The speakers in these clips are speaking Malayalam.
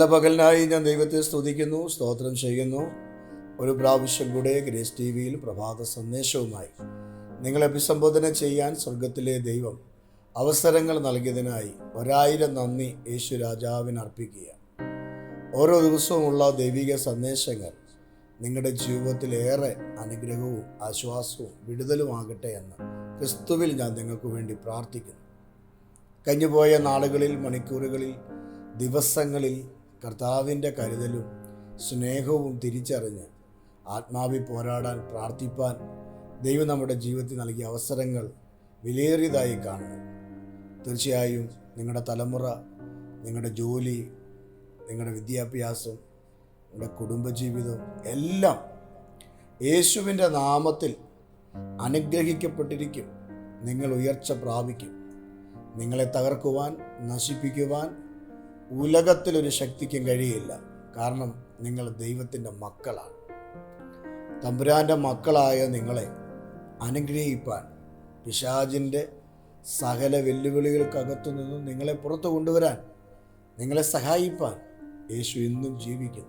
നല്ല പകലിനായി ഞാൻ ദൈവത്തെ സ്തുതിക്കുന്നു സ്തോത്രം ചെയ്യുന്നു. ഒരു പ്രാവശ്യം കൂടെ ഗ്രേസ് ടി വിയിൽ പ്രഭാത സന്ദേശവുമായി നിങ്ങളെ അഭിസംബോധന ചെയ്യാൻ സ്വർഗത്തിലെ ദൈവം അവസരങ്ങൾ നൽകിയതിനായി ഒരായിരം നന്ദി യേശു രാജാവിന് അർപ്പിക്കുക ഓരോ ദിവസവുമുള്ള ദൈവിക സന്ദേശങ്ങൾ നിങ്ങളുടെ ജീവിതത്തിലേറെ അനുഗ്രഹവും ആശ്വാസവും വിടുതലുമാകട്ടെ എന്ന് ക്രിസ്തുവിൽ ഞാൻ നിങ്ങൾക്ക് വേണ്ടി പ്രാർത്ഥിക്കുന്നു. കഴിഞ്ഞുപോയ നാളുകളിൽ മണിക്കൂറുകളിൽ ദിവസങ്ങളിൽ കർത്താവിന്റെ കരുതലും സ്നേഹവും തിരിച്ചറിഞ്ഞ് ആത്മാവി പോരാടാൻ പ്രാർത്ഥിപ്പാൻ ദൈവം നമ്മുടെ ജീവിതത്തിൽ നൽകിയ അവസരങ്ങൾ വിലയേറിയതായി കാണുന്നു. തീർച്ചയായും നിങ്ങളുടെ തലമുറ നിങ്ങളുടെ ജോലി നിങ്ങളുടെ വിദ്യാഭ്യാസം നിങ്ങളുടെ കുടുംബജീവിതം എല്ലാം യേശുവിന്റെ നാമത്തിൽ അനുഗ്രഹിക്കപ്പെട്ടിരിക്കും. നിങ്ങൾ ഉയർച്ച പ്രാപിക്കും. നിങ്ങളെ തകർക്കുവാൻ നശിപ്പിക്കുവാൻ ഉലകത്തിലൊരു ശക്തിക്കും കഴിയില്ല. കാരണം നിങ്ങൾ ദൈവത്തിന്റെ മക്കളാണ്. തമ്പുരാന്റെ മക്കളായ നിങ്ങളെ അനുഗ്രഹിപ്പാൻ പിശാജിന്റെ സകല വെല്ലുവിളികൾക്കകത്തു നിന്നും നിങ്ങളെ പുറത്തു കൊണ്ടുവരാൻ നിങ്ങളെ സഹായിപ്പാൻ യേശു എന്നും ജീവിക്കുന്നു.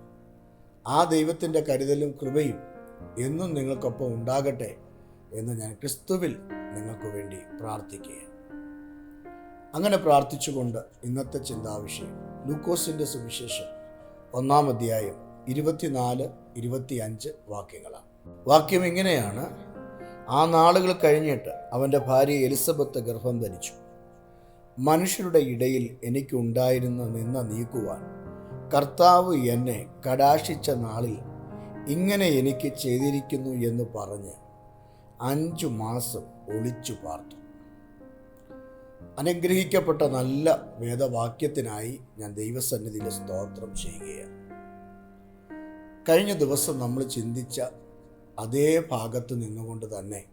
ആ ദൈവത്തിന്റെ കരുതലും കൃപയും എന്നും നിങ്ങൾക്കൊപ്പം ഉണ്ടാകട്ടെ എന്ന് ഞാൻ ക്രിസ്തുവിൽ നിങ്ങൾക്ക് വേണ്ടി പ്രാർത്ഥിക്കുകയാണ്. അങ്ങനെ പ്രാർത്ഥിച്ചുകൊണ്ട് ഇന്നത്തെ ചിന്താവിഷയം ലൂക്കോസിന്റെ സുവിശേഷം ഒന്നാം അധ്യായം ഇരുപത്തിനാല് ഇരുപത്തിയഞ്ച് വാക്യങ്ങളാണ്. വാക്യം ഇങ്ങനെയാണ്. ആ നാളുകൾ കഴിഞ്ഞിട്ട് അവന്റെ ഭാര്യ എലിസബത്ത് ഗർഭം ധരിച്ചു. മനുഷ്യരുടെ ഇടയിൽ എനിക്കുണ്ടായിരുന്ന നിന്ന നീക്കുവാൻ കർത്താവ് എന്നെ കടാശിച്ച നാളിൽ ഇങ്ങനെ എനിക്ക് ചെയ്തിരിക്കുന്നു എന്ന് പറഞ്ഞ് അഞ്ചു മാസം ഒളിച്ചു പാർത്തു. അനുഗ്രഹിക്കപ്പെട്ട നല്ല വേദവാക്യത്തിനായി ഞാൻ ദൈവസന്നിധിയിൽ സ്തോത്രം ചെയ്യുകയാണ്. കഴിഞ്ഞ ദിവസം നമ്മൾ ചിന്തിച്ച അതേ ഭാഗത്ത് നിന്നുകൊണ്ട് തന്നെ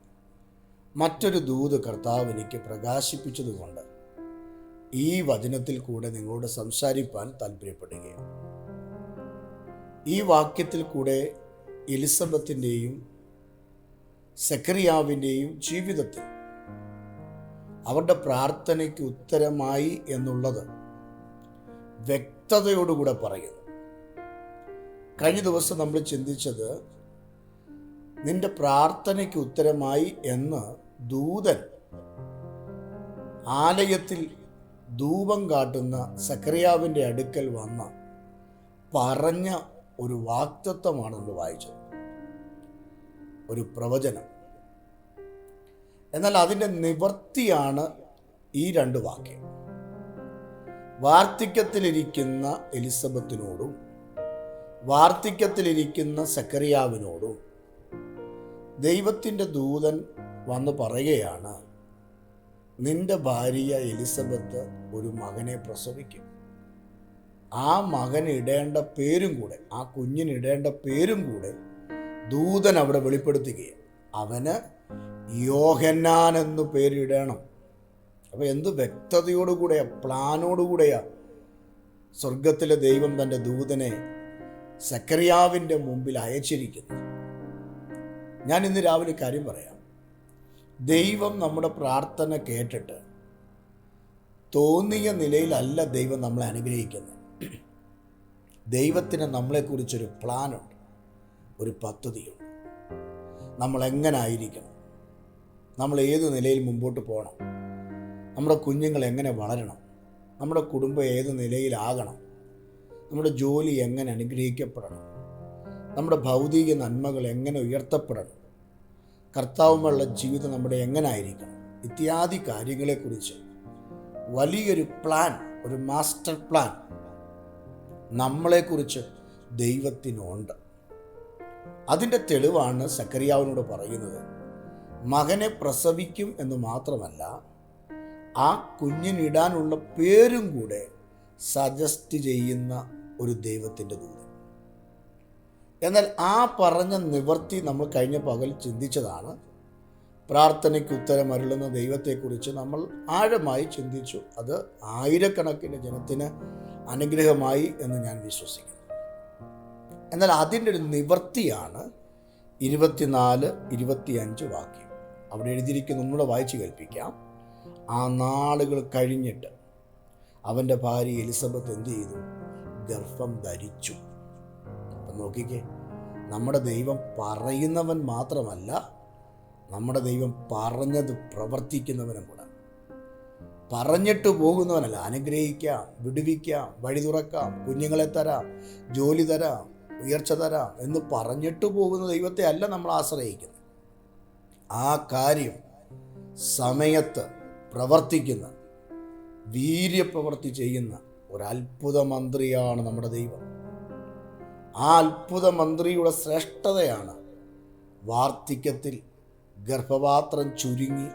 മറ്റൊരു ദൂത് കർത്താവ് എനിക്ക് പ്രകാശിപ്പിച്ചതുകൊണ്ട് ഈ വചനത്തിൽ കൂടെ നിങ്ങളോട് സംസാരിപ്പാൻ താല്പര്യപ്പെടുകയാണ്. ഈ വാക്യത്തിൽ കൂടെ എലിസബത്തിന്റെയും സെക്രിയാവിന്റെയും ജീവിതത്തിൽ അവരുടെ പ്രാർത്ഥനയ്ക്ക് ഉത്തരമായി എന്നുള്ളത് വ്യക്തതയോടുകൂടെ പറയുന്നു. കഴിഞ്ഞ ദിവസം നമ്മൾ ചിന്തിച്ചത് നിന്റെ പ്രാർത്ഥനയ്ക്ക് ഉത്തരമായി എന്ന് ദൂതൻ ആലയത്തിൽ ധൂപം കാട്ടുന്ന സക്രിയാവിന്റെ അടുക്കൽ വന്ന പറഞ്ഞ ഒരു വാക്തത്വമാണ് നമ്മൾ വായിച്ചത് ഒരു പ്രവചനം. എന്നാൽ അതിന്റെ നിവർത്തിയാണ് ഈ രണ്ട് വാക്യം. വാർദ്ധക്യത്തിലിരിക്കുന്ന എലിസബത്തിനോടും വാർദ്ധക്യത്തിലിരിക്കുന്ന സക്കറിയാവിനോടും ദൈവത്തിന്റെ ദൂതൻ വന്ന് പറയുകയാണ് നിന്റെ ഭാര്യ എലിസബത്ത് ഒരു മകനെ പ്രസവിക്കും. ആ മകൻ ഇടേണ്ട പേരും കൂടെ ആ കുഞ്ഞിനിടേണ്ട പേരും കൂടെ ദൂതൻ അവിടെ വെളിപ്പെടുത്തുകയാണ്. അവന് യോഹന്നാൻ എന്ന് പേരിടണം. അപ്പോൾ എന്ത് വ്യക്തതയോടുകൂടെയാ പ്ലാനോടുകൂടെയാ സ്വർഗത്തിലെ ദൈവം തന്റെ ദൂതനെ സക്കറിയാവിന്റെ മുമ്പിൽ അയച്ചിരിക്കുന്നു ഞാൻ ഇന്ന് രാവിലെ കാര്യം പറയാം. ദൈവം നമ്മുടെ പ്രാർത്ഥന കേട്ടിട്ട് തോന്നിയ നിലയിലല്ല ദൈവം നമ്മളെ അനുഗ്രഹിക്കുന്നത്. ദൈവത്തിന് നമ്മളെക്കുറിച്ചൊരു പ്ലാനുണ്ട് ഒരു പദ്ധതിയുണ്ട്. നമ്മൾ എങ്ങനെ ആയിരിക്കണം നമ്മൾ ഏത് നിലയിൽ മുമ്പോട്ട് പോകണം? നമ്മുടെ കുഞ്ഞുങ്ങൾ എങ്ങനെ വളരണം? നമ്മുടെ കുടുംബം ഏത് നിലയിലാകണം? നമ്മുടെ ജോലി എങ്ങനെ അനുഗ്രഹിക്കപ്പെടണം? നമ്മുടെ ഭൗതിക നന്മകൾ എങ്ങനെ ഉയർത്തപ്പെടണം? കർത്താവുമുള്ള ജീവിതം നമ്മുടെ എങ്ങനെ ആയിരിക്കണം ഇത്യാദി കാര്യങ്ങളെക്കുറിച്ച് വലിയൊരു പ്ലാൻ ഒരു മാസ്റ്റർ പ്ലാൻ നമ്മളെക്കുറിച്ച് ദൈവത്തിനുണ്ട്. അതിന്റെ തെളിവാണ് സക്കറിയാവിനോട് പറയുന്നത്. മകനെ പ്രസവിക്കും എന്ന് മാത്രമല്ല ആ കുഞ്ഞിനിടാനുള്ള പേരും കൂടെ സജസ്റ്റ് ചെയ്യുന്ന ഒരു ദൈവത്തിന്റെ ദൂതൻ. എന്നാൽ ആ പറഞ്ഞ നിവർത്തി നമ്മൾ കഴിഞ്ഞ പകൽ ചിന്തിച്ചതാണ്. പ്രാർത്ഥനയ്ക്ക് ഉത്തരം അരുളുന്ന ദൈവത്തെക്കുറിച്ച് നമ്മൾ ആഴമായി ചിന്തിച്ചു. അത് ആയിരക്കണക്കിന് ജനത്തിന് അനുഗ്രഹമായി എന്ന് ഞാൻ വിശ്വസിക്കുന്നു. എന്നാൽ അതിന്റെ ഒരു നിവർത്തിയാണ് ഇരുപത്തിനാല് ഇരുപത്തിയഞ്ച് വാക്യം. അവിടെ എഴുതിയിരിക്കുന്ന ഒന്നുകൂടെ വായിച്ചു കേൾപ്പിക്കാം. ആ നാളുകൾ കഴിഞ്ഞിട്ട് അവന്റെ ഭാര്യ എലിസബത്ത് എന്ത് ചെയ്തു? ഗർഭം ധരിച്ചു. അപ്പം നോക്കിക്കേ നമ്മുടെ ദൈവം പറയുന്നവൻ മാത്രമല്ല നമ്മുടെ ദൈവം പറഞ്ഞത് പ്രവർത്തിക്കുന്നവനും കൂടെ. പറഞ്ഞിട്ട് പോകുന്നവനല്ല അനുഗ്രഹിക്കാം വിടുവിക്കാം വഴി തുറക്കാം കുഞ്ഞുങ്ങളെ തരാം ജോലി തരാം ഉയർച്ച തരാം എന്ന് പറഞ്ഞിട്ട് പോകുന്ന ദൈവത്തെ അല്ല നമ്മൾ ആശ്രയിക്കുന്നത്. ആ കാര്യം സമയത്ത് പ്രവർത്തിക്കുന്ന വീര്യപ്രവർത്തി ചെയ്യുന്ന ഒരത്ഭുത മന്ത്രിയാണ് നമ്മുടെ ദൈവം. ആ അത്ഭുത മന്ത്രിയുടെ ശ്രേഷ്ഠതയാണ് വാർദ്ധക്യത്തിൽ ഗർഭപാത്രം ചുരുങ്ങി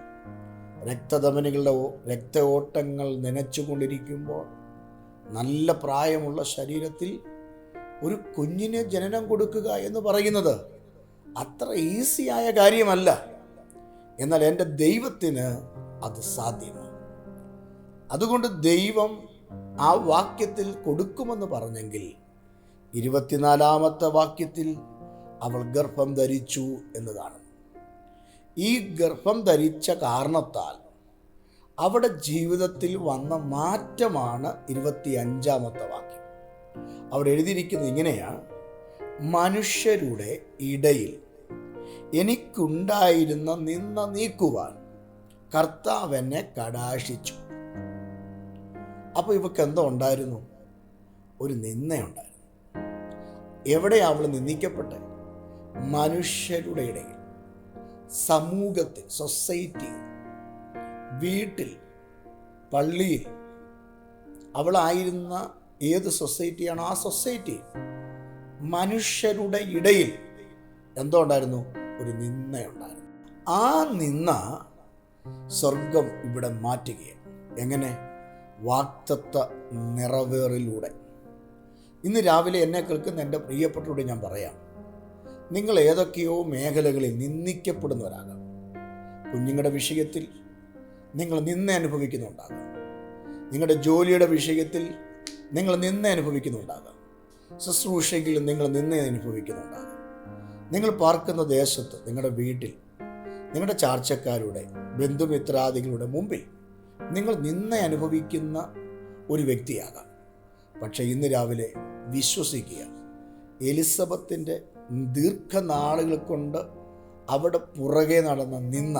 രക്തധമനികളുടെ ഓ- രക്ത ഓട്ടങ്ങൾ നനച്ചുകൊണ്ടിരിക്കുമ്പോൾ നല്ല പ്രായമുള്ള ശരീരത്തിൽ ഒരു കുഞ്ഞിന് ജനനം കൊടുക്കുക എന്ന് പറയുന്നത് അത്ര ഈസിയായ കാര്യമല്ല. എന്നാൽ എന്റെ ദൈവത്തിന് അത് സാധ്യമാണ്. അതുകൊണ്ട് ദൈവം ആ വാക്യത്തിൽ കൊടുക്കുമെന്ന് പറഞ്ഞെങ്കിൽ ഇരുപത്തിനാലാമത്തെ വാക്യത്തിൽ അവൾ ഗർഭം ധരിച്ചു എന്നതാണ്. ഈ ഗർഭം ധരിച്ച കാരണത്താൽ അവിടെ ജീവിതത്തിൽ വന്ന മാറ്റമാണ് ഇരുപത്തി അഞ്ചാമത്തെ വാക്യം. അവിടെ എഴുതിയിരിക്കുന്നത് ഇങ്ങനെയാണ്. മനുഷ്യരുടെ ഇടയിൽ എനിക്കുണ്ടായിരുന്ന നിന്ന നീക്കുവാൻ കർത്താവ് എന്നെ കടാശിച്ചു അപ്പോൾ ഇവക്ക് എന്തോ ഉണ്ടായിരുന്നു? ഒരു നിന്നയുണ്ടായിരുന്നു എവിടെയാ അവൾ നിന്ദിക്കപ്പെട്ടെ? മനുഷ്യരുടെ ഇടയിൽ സമൂഹത്തിൽ സൊസൈറ്റി വീട്ടിൽ പള്ളിയിൽ. അവളായിരുന്ന ഏത് സൊസൈറ്റിയാണോ ആ സൊസൈറ്റി മനുഷ്യരുടെ ഇടയിൽ. എന്തോ ഉണ്ടായിരുന്നു ഒരു നിന്നയുണ്ടായിരുന്നു ആ നിന്ന സ്വർഗം ഇവിടെ മാറ്റുകയാണ്. എങ്ങനെ? വാക്തത്വ നിറവേറിലൂടെ. ഇന്ന് രാവിലെ എന്നെ കേൾക്കുന്ന എന്റെ പ്രിയപ്പെട്ടവരോട് ഞാൻ പറയാം. നിങ്ങൾ ഏതൊക്കെയോ മേഖലകളിൽ നിന്ദിക്കപ്പെടുന്നവരാകാം. കുഞ്ഞുങ്ങളുടെ വിഷയത്തിൽ നിങ്ങൾ നിന്ന അനുഭവിക്കുന്നുണ്ടാകാം. നിങ്ങളുടെ ജോലിയുടെ വിഷയത്തിൽ നിങ്ങൾ നിന്ന അനുഭവിക്കുന്നുണ്ടാകാം. ശുശ്രൂഷയിൽ നിങ്ങൾ നിന്ന അനുഭവിക്കുന്നുണ്ടാകാം. നിങ്ങൾ പാർക്കുന്ന ദേശത്ത് നിങ്ങളുടെ വീട്ടിൽ നിങ്ങളുടെ ചാർച്ചക്കാരുടെ ബന്ധുമിത്രാദികളുടെ മുമ്പിൽ നിങ്ങൾ നിന്ന് അനുഭവിക്കുന്ന ഒരു വ്യക്തിയാകാം. പക്ഷേ ഇന്ന് രാവിലെ വിശ്വസിക്കുക എലിസബത്തിന്റെ ദീർഘനാളുകൾ കൊണ്ട് അവിടെ പുറകെ നടന്ന നിന്ന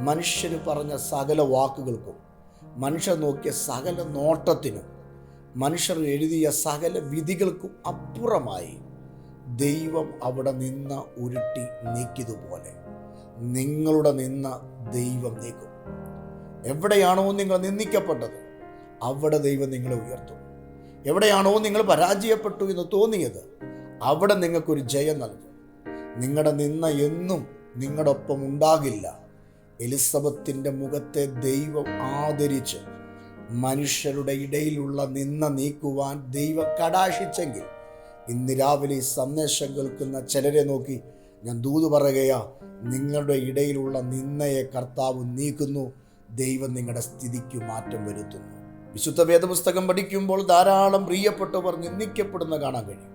മനുഷ്യർ പറഞ്ഞ സകല വാക്കുകൾക്കും മനുഷ്യർ നോക്കിയ സകല നോട്ടത്തിനും മനുഷ്യർ എഴുതിയ സകല വിധികൾക്കും അപ്പുറമായി ദൈവം അവിടെ നിന്ന് ഉരുട്ടി നീക്കിയതുപോലെ. നിങ്ങളുടെ നിന്ന് ദൈവം നീക്കും. എവിടെയാണോ നിങ്ങൾ നിന്ദിക്കപ്പെട്ടത് അവിടെ ദൈവം നിങ്ങളെ ഉയർത്തും. എവിടെയാണോ നിങ്ങൾ പരാജയപ്പെട്ടു എന്ന് തോന്നിയത് അവിടെ നിങ്ങൾക്കൊരു ജയം നൽകും. നിങ്ങളുടെ നിന്ന എന്നും നിങ്ങളുടെ ഒപ്പം ഉണ്ടാകില്ല. എലിസബത്തിന്റെ മുഖത്തെ ദൈവം ആദരിച്ച് മനുഷ്യരുടെ ഇടയിലുള്ള നിന്ന നീക്കുവാൻ ദൈവം കടാശിച്ചെങ്കിൽ ഇന്ന് രാവിലെ സന്ദേശം കേൾക്കുന്ന ചിലരെ നോക്കി ഞാൻ ദൂത് പറയുകയാ നിങ്ങളുടെ ഇടയിലുള്ള നിന്നയെ കർത്താവ് നീക്കുന്നു ദൈവം നിങ്ങളുടെ സ്ഥിതിക്ക് മാറ്റം വരുത്തുന്നു. വിശുദ്ധ വേദപുസ്തകം പഠിക്കുമ്പോൾ ധാരാളം പ്രിയപ്പെട്ടവർ നിന്ദിക്കപ്പെടുന്ന കാണാൻ കഴിയും.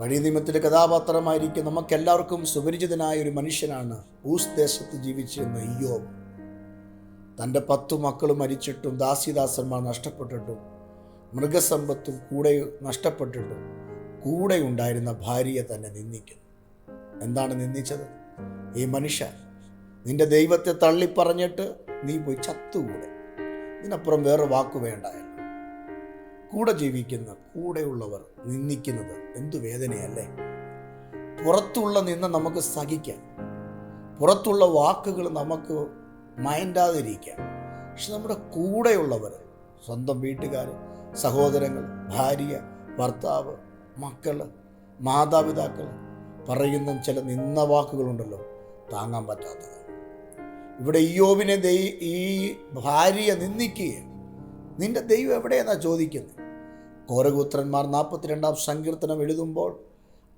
പഴയ നിയമത്തിലെ കഥാപാത്രമായിരിക്കും നമുക്കെല്ലാവർക്കും സുപരിചിതനായ ഒരു മനുഷ്യനാണ് ഊസ് ദേശത്ത് ജീവിച്ചിരുന്ന അയ്യോ തന്റെ പത്തു മക്കൾ മരിച്ചിട്ടും ദാസിദാസന്മാർ നഷ്ടപ്പെട്ടിട്ടും മൃഗസമ്പത്തും കൂടെ നഷ്ടപ്പെട്ടിട്ടും കൂടെ ഉണ്ടായിരുന്ന ഭാര്യയെ തന്നെ നിന്ദിക്കുന്നു. എന്താണ് നിന്ദിച്ചത്? ഈ മനുഷ്യ നിന്റെ ദൈവത്തെ തള്ളിപ്പറഞ്ഞിട്ട് നീ പോയി ചത്തുകൂടെ? ഇതിനപ്പുറം വേറെ വാക്കു വേണ്ടായിരുന്നു കൂടെ ജീവിക്കുന്ന കൂടെയുള്ളവർ നിന്ദിക്കുന്നത് എന്തു വേദനയല്ലേ? പുറത്തുള്ള നിന്ന് നമുക്ക് സഹിക്കാം. പുറത്തുള്ള വാക്കുകൾ നമുക്ക് മയണ്ടാതിരിക്കാം പക്ഷെ നമ്മുടെ കൂടെയുള്ളവർ സ്വന്തം വീട്ടുകാർ സഹോദരങ്ങൾ ഭാര്യ ഭർത്താവ് മക്കൾ മാതാപിതാക്കൾ പറയുന്ന ചില നിന്ന വാക്കുകളുണ്ടല്ലോ താങ്ങാൻ പറ്റാത്തത്. ഇവിടെ ഇയോബിനെ ദൈ ഈ ഭാര്യ നിന്ദിക്കുകയാണ്. നിന്റെ ദൈവം എവിടെയെന്നാ ചോദിക്കുന്നത്? കോരഗോത്രന്മാർ നാൽപ്പത്തിരണ്ടാം സങ്കീർത്തനം എഴുതുമ്പോൾ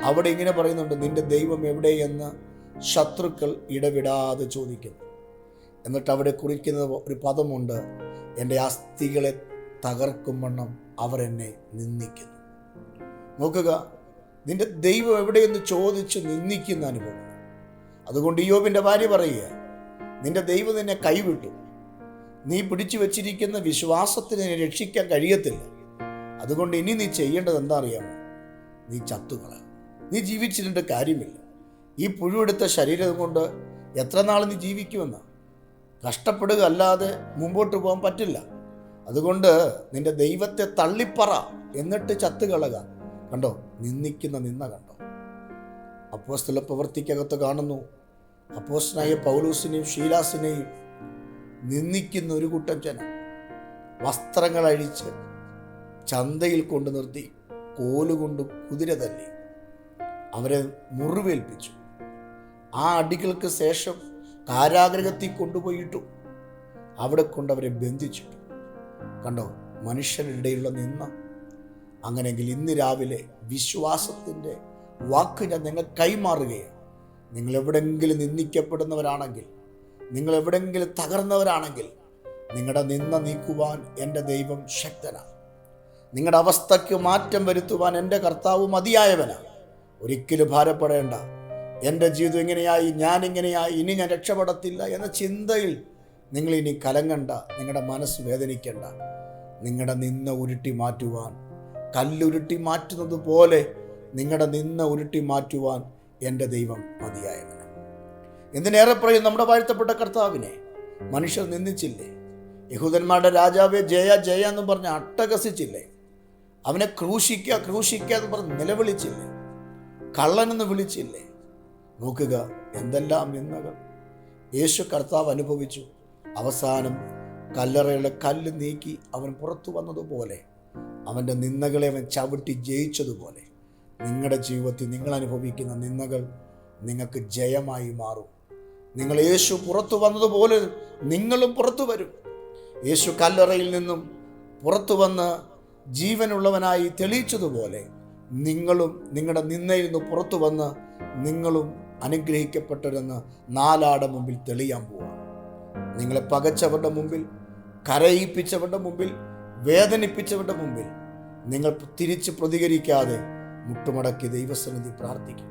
അവിടെ ഇങ്ങനെ പറയുന്നുണ്ട് നിന്റെ ദൈവം എവിടെയെന്ന് ശത്രുക്കൾ ഇടവിടാതെ ചോദിക്കുന്നു. എന്നിട്ട് അവിടെ കുറിക്കുന്ന ഒരു പദമുണ്ട് എന്റെ അസ്ഥികളെ തകർക്കും വണ്ണം അവർ എന്നെ നിന്ദിക്കുന്നു. നോക്കുക നിന്റെ ദൈവം എവിടെയെന്ന് ചോദിച്ച് നിന്ദിക്കുന്ന അനുഭവം. അതുകൊണ്ട് യോബിന്റെ ഭാര്യ പറയുക നിന്റെ ദൈവം നിന്നെ കൈവിട്ടു. നീ പിടിച്ചു വച്ചിരിക്കുന്ന വിശ്വാസത്തിന് രക്ഷിക്കാൻ കഴിയത്തില്ല. അതുകൊണ്ട് ഇനി നീ ചെയ്യേണ്ടത് എന്താ അറിയാമോ? നീ ചത്തുകള. നീ ജീവിച്ചിട്ട് കാര്യമില്ല. ഈ പുഴുവെടുത്ത ശരീരം കൊണ്ട് എത്ര നാൾ നീ ജീവിക്കുമെന്ന്? കഷ്ടപ്പെടുക അല്ലാതെ മുമ്പോട്ട് പോകാൻ പറ്റില്ല. അതുകൊണ്ട് നിന്റെ ദൈവത്തെ തള്ളിപ്പറ. എന്നിട്ട് ചത്തുകളക കണ്ടോ? നിന്ദിക്കുന്ന നിന്ന കണ്ടോ? അപ്പോസ്തല പ്രവൃത്തിക്കകത്ത് കാണുന്നു. അപ്പോസ്റ്റനായ പൗലൂസിനെയും ഷീലാസിനെയും നിന്ദിക്കുന്ന ഒരു കൂട്ടം ജനം. വസ്ത്രങ്ങൾ അഴിച്ച് ചന്തയിൽ കൊണ്ടു നിർത്തി കോലുകൊണ്ട് കുതിര തല്ലി. അവരെ മുറിവേൽപ്പിച്ചു. ആ അടികൾക്ക് ശേഷം കാരാഗ്രഹത്തിൽ കൊണ്ടുപോയിട്ടു. അവിടെ കൊണ്ടവരെ ബന്ധിച്ചിട്ടു. കണ്ടോ മനുഷ്യരുടെ ഇടയിലുള്ള നിന്ന അങ്ങനെയെങ്കിൽ ഇന്ന് രാവിലെ വിശ്വാസത്തിന്റെ വാക്ക് ഞാൻ നിങ്ങൾ കൈമാറുകയാണ്. നിങ്ങൾ എവിടെങ്കിലും നിന്ദിക്കപ്പെടുന്നവരാണെങ്കിൽ നിങ്ങൾ എവിടെങ്കിലും തകർന്നവരാണെങ്കിൽ നിങ്ങളുടെ നിന്ന നീക്കുവാൻ എന്റെ ദൈവം ശക്തനാണ്. നിങ്ങളുടെ അവസ്ഥയ്ക്ക് മാറ്റം വരുത്തുവാൻ എന്റെ കർത്താവ് മതിയായവനാണ്. ഒരിക്കലും ഭാരപ്പെടേണ്ട. എന്റെ ജീവിതം ഇങ്ങനെയായി ഞാൻ ഇങ്ങനെയായി ഇനി ഞാൻ രക്ഷപ്പെടത്തില്ല എന്ന ചിന്തയിൽ നിങ്ങൾ ഇനി കലങ്ങണ്ട നിങ്ങളുടെ മനസ്സ് വേദനിക്കണ്ട. നിങ്ങളുടെ നിന്ന ഉരുട്ടി മാറ്റുവാൻ കല്ലുരുട്ടി മാറ്റുന്നത് പോലെ നിങ്ങളുടെ നിന്ന ഉരുട്ടി മാറ്റുവാൻ എന്റെ ദൈവം മതിയായവനാണ് എന്തിനേറെ പറയും നമ്മുടെ വാഴ്ത്തപ്പെട്ട കർത്താവിനെ? മനുഷ്യർ നിന്ദിച്ചില്ലേ? യഹൂദന്മാരുടെ രാജാവെ ജയ ജയ എന്ന് പറഞ്ഞ് അട്ടകസിച്ചില്ലേ അവനെ ക്രൂശിക്കുക ക്രൂശിക്കുക എന്ന് പറഞ്ഞ് നിലവിളിച്ചില്ലേ? കള്ളനെന്ന് വിളിച്ചില്ലേ? നോക്കുക എന്തെല്ലാം നിന്നകൾ യേശു കർത്താവ് അനുഭവിച്ചു. അവസാനം കല്ലറയുടെ കല്ല് നീക്കി അവൻ പുറത്തു വന്നതുപോലെ അവന്റെ നിന്നകളെ അവൻ ചവിട്ടി ജയിച്ചതുപോലെ നിങ്ങളുടെ ജീവിതത്തിൽ നിങ്ങൾ അനുഭവിക്കുന്ന നിന്നകൾ നിങ്ങൾക്ക് ജയമായി മാറും. നിങ്ങൾ യേശു പുറത്തു വന്നതുപോലെ നിങ്ങളും പുറത്തു വരും. യേശു കല്ലറയിൽ നിന്നും പുറത്തു വന്ന് ജീവനുള്ളവനായി തെളിയിച്ചതുപോലെ നിങ്ങളും നിങ്ങളുടെ നിന്നയിൽ നിന്ന് പുറത്തു വന്ന് നിങ്ങളും അനുഗ്രഹിക്കപ്പെട്ടതെന്ന് നാലാടെ മുമ്പിൽ തെളിയാൻ പോവാം നിങ്ങളെ പകച്ചവരുടെ മുമ്പിൽ കരയിപ്പിച്ചവരുടെ മുമ്പിൽ വേദനിപ്പിച്ചവരുടെ മുമ്പിൽ നിങ്ങൾ തിരിച്ച് പ്രതികരിക്കാതെ മുട്ടുമടക്കി ദൈവസന്നിധി പ്രാർത്ഥിക്കും.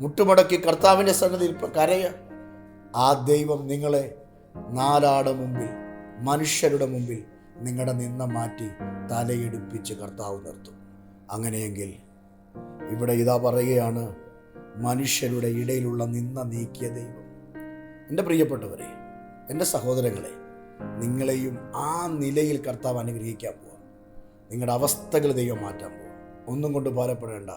മുട്ടുമടക്കി കർത്താവിന്റെ സന്നിധിയിൽ കരയ. ആ ദൈവം നിങ്ങളെ നാലാട മുമ്പിൽ മനുഷ്യരുടെ മുമ്പിൽ നിങ്ങളുടെ നിന്ന മാറ്റി തലയെടുപ്പിച്ച് കർത്താവ് നിർത്തും. അങ്ങനെയെങ്കിൽ ഇവിടെ ഇതാ പറയുകയാണ് മനുഷ്യരുടെ ഇടയിലുള്ള നിന്ന നീക്കിയ ദൈവം. എന്റെ പ്രിയപ്പെട്ടവരെ എന്റെ സഹോദരങ്ങളെ നിങ്ങളെയും ആ നിലയിൽ കർത്താവ് അനുഗ്രഹിക്കാൻ പോവാം. നിങ്ങളുടെ അവസ്ഥകൾ ദൈവം മാറ്റാൻ പോവാം. ഒന്നും കൊണ്ട് ഭാരപ്പെടേണ്ട.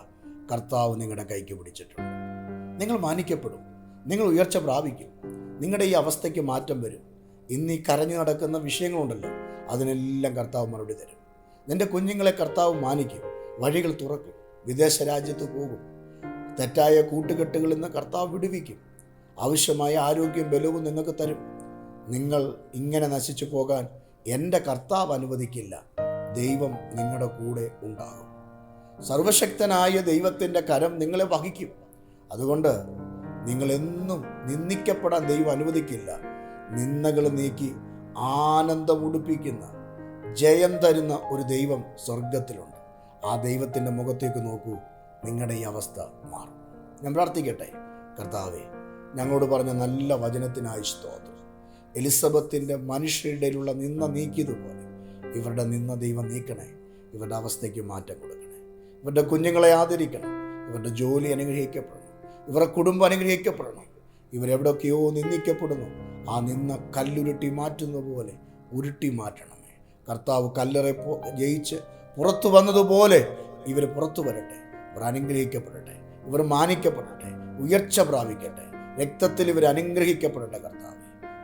കർത്താവ് നിങ്ങളുടെ കൈക്ക് പിടിച്ചിട്ടുണ്ട്. നിങ്ങൾ മാനിക്കപ്പെടും. നിങ്ങൾ ഉയർച്ച പ്രാപിക്കും. നിങ്ങളുടെ ഈ അവസ്ഥയ്ക്ക് മാറ്റം വരും. ഇന്ന് ഈ കരഞ്ഞു നടക്കുന്ന വിഷയങ്ങളുണ്ടല്ലോ അതിനെല്ലാം കർത്താവ് മറുപടി തരും. നിന്റെ കുഞ്ഞുങ്ങളെ കർത്താവ് മാനിക്കും. വഴികൾ തുറക്കും. വിദേശ രാജ്യത്ത് പോകും. തെറ്റായ കൂട്ടുകെട്ടുകളിൽ നിന്ന് കർത്താവ് വിടുവിക്കും. ആവശ്യമായ ആരോഗ്യം ബലവും നിങ്ങൾക്ക് തരും. നിങ്ങൾ ഇങ്ങനെ നശിച്ചു പോകാൻ എന്റെ കർത്താവ് അനുവദിക്കില്ല. ദൈവം നിങ്ങളുടെ കൂടെ ഉണ്ടാകും. സർവശക്തനായ ദൈവത്തിന്റെ കരം നിങ്ങളെ വഹിക്കും. അതുകൊണ്ട് നിങ്ങളെന്നും നിന്ദിക്കപ്പെടാൻ ദൈവം അനുവദിക്കില്ല. നിന്ദകൾ നീക്കി ആനന്ദം ഉടുപ്പിക്കുന്ന ജയം തരുന്ന ഒരു ദൈവം സ്വർഗത്തിലുണ്ട് ആ ദൈവത്തിന്റെ മുഖത്തേക്ക് നോക്കൂ. നിങ്ങളുടെ ഈ അവസ്ഥ മാറും. ഞാൻ പ്രാർത്ഥിക്കട്ടെ? കർത്താവേ ഞങ്ങളോട് പറഞ്ഞ നല്ല വചനത്തിനായി സ്തോത്രം. എലിസബത്തിന്റെ മനുഷ്യരുടെയിലുള്ള നിന്ന നീക്കിയതുപോലെ ഇവരുടെ നിന്ന ദൈവം നീക്കണേ. ഇവരുടെ അവസ്ഥയ്ക്ക് മാറ്റം കൊടുക്കണേ. ഇവരുടെ കുഞ്ഞുങ്ങളെ ആദരിക്കണം. ഇവരുടെ ജോലി അനുഗ്രഹിക്കപ്പെടണം. ഇവരുടെ കുടുംബം അനുഗ്രഹിക്കപ്പെടണം. ഇവരെവിടെയൊക്കെയോ നിന്ദിക്കപ്പെടുന്നു. ആ നിന്ന കല്ലുരുട്ടി മാറ്റുന്ന പോലെ ഉരുട്ടി മാറ്റണമേ. കർത്താവ് കല്ലറെ ജയിച്ച് പുറത്തു വന്നതുപോലെ ഇവർ പുറത്തു വരട്ടെ. ഇവർ അനുഗ്രഹിക്കപ്പെടട്ടെ. ഇവർ മാനിക്കപ്പെടട്ടെ. ഉയർച്ച പ്രാപിക്കട്ടെ. രക്തത്തിൽ ഇവർ അനുഗ്രഹിക്കപ്പെടട്ടെ കർത്താവ്.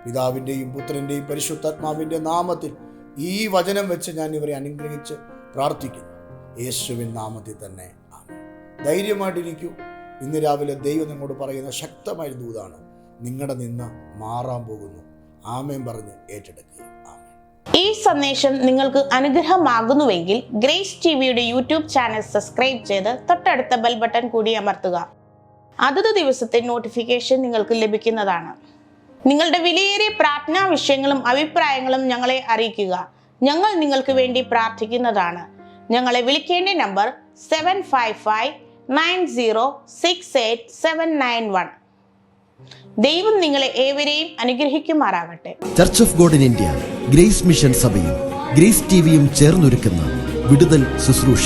പിതാവിന്റെയും പുത്രന്റെയും പരിശുദ്ധാത്മാവിന്റെ നാമത്തിൽ ഈ വചനം വെച്ച് ഞാൻ ഇവരെ അനുഗ്രഹിച്ച് പ്രാർത്ഥിക്കുന്നു. യേശുവിൻ നാമത്തിൽ തന്നെ ധൈര്യമായിട്ടിരിക്കൂ. ഇന്ന് രാവിലെ ദൈവം നിങ്ങളോട് പറയുന്ന ശക്തമായ ദൂതാണ്. നിങ്ങളുടെ നിന്ന് മാറാൻ പോകുന്നു. ആമേൻ പറഞ്ഞ് ഏറ്റെടുക്കുക. ഈ സന്ദേശം നിങ്ങൾക്ക് അനുഗ്രഹമാകുന്നുവെങ്കിൽ ഗ്രേസ് ടി വിയുടെ യൂട്യൂബ് ചാനൽ സബ്സ്ക്രൈബ് ചെയ്ത് തൊട്ടടുത്ത ബെൽ ബട്ടൺ കൂടി അമർത്തുക. അതത് ദിവസത്തെ നോട്ടിഫിക്കേഷൻ നിങ്ങൾക്ക് ലഭിക്കുന്നതാണ്. നിങ്ങളുടെ വിലയേറിയ പ്രാർത്ഥനാ വിഷയങ്ങളും അഭിപ്രായങ്ങളും ഞങ്ങളെ അറിയിക്കുക. ഞങ്ങൾ നിങ്ങൾക്ക് വേണ്ടി പ്രാർത്ഥിക്കുന്നതാണ്. ഞങ്ങളെ വിളിക്കേണ്ട number seven five five nine zero six eight seven nine one ദൈവം നിങ്ങളെ ഏവരെയും അനുഗ്രഹിക്കുമാറാകട്ടെ church of God in India Grace Mission സഭയും ഗ്രേസ് ടിവിയും ചേർന്നൊരുക്കുന്ന വിടുതൽ ശുശ്രൂഷ.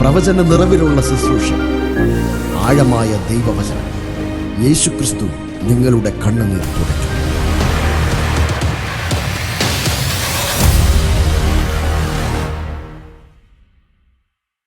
പ്രവചന നിറവിലുള്ള ശുശ്രൂഷ. ആഴമായ ദൈവവചനം. യേശുക്രിസ്തു നിങ്ങളുടെ കണ്ണുനീർ തുടയ്ക്കും.